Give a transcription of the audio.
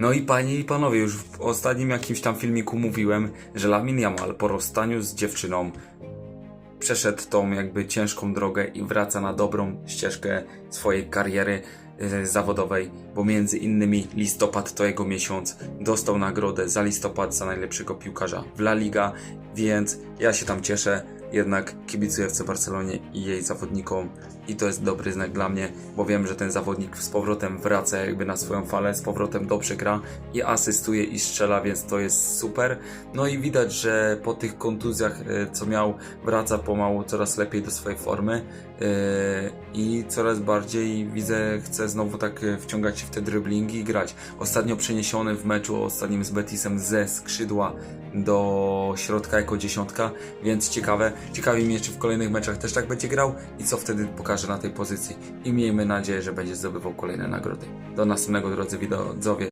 No i panie i panowie, już w ostatnim jakimś tam filmiku mówiłem, że Lamin Yamal po rozstaniu z dziewczyną przeszedł tą jakby ciężką drogę i wraca na dobrą ścieżkę swojej kariery e, zawodowej, bo między innymi listopad to jego miesiąc, dostał nagrodę za listopad za najlepszego piłkarza w La Liga, więc ja się tam cieszę, jednak kibicuję FC Barcelonie i jej zawodnikom i to jest dobry znak dla mnie, bo wiem, że ten zawodnik z powrotem wraca jakby na swoją falę, z powrotem dobrze gra i asystuje i strzela, więc to jest super. No i widać, że po tych kontuzjach, e, co miał, wraca pomału coraz lepiej do swojej formy e, i coraz bardziej widzę, chce znowu tak e, wciągać się w te driblingi i grać. Ostatnio przeniesiony w meczu ostatnim z Betisem ze skrzydła do środka jako dziesiątka, więc ciekawe. Ciekawi mnie, czy w kolejnych meczach też tak będzie grał i co wtedy pokaże na tej pozycji. I miejmy nadzieję, że będzie zdobywał kolejne nagrody. Do następnego, drodzy widzowie.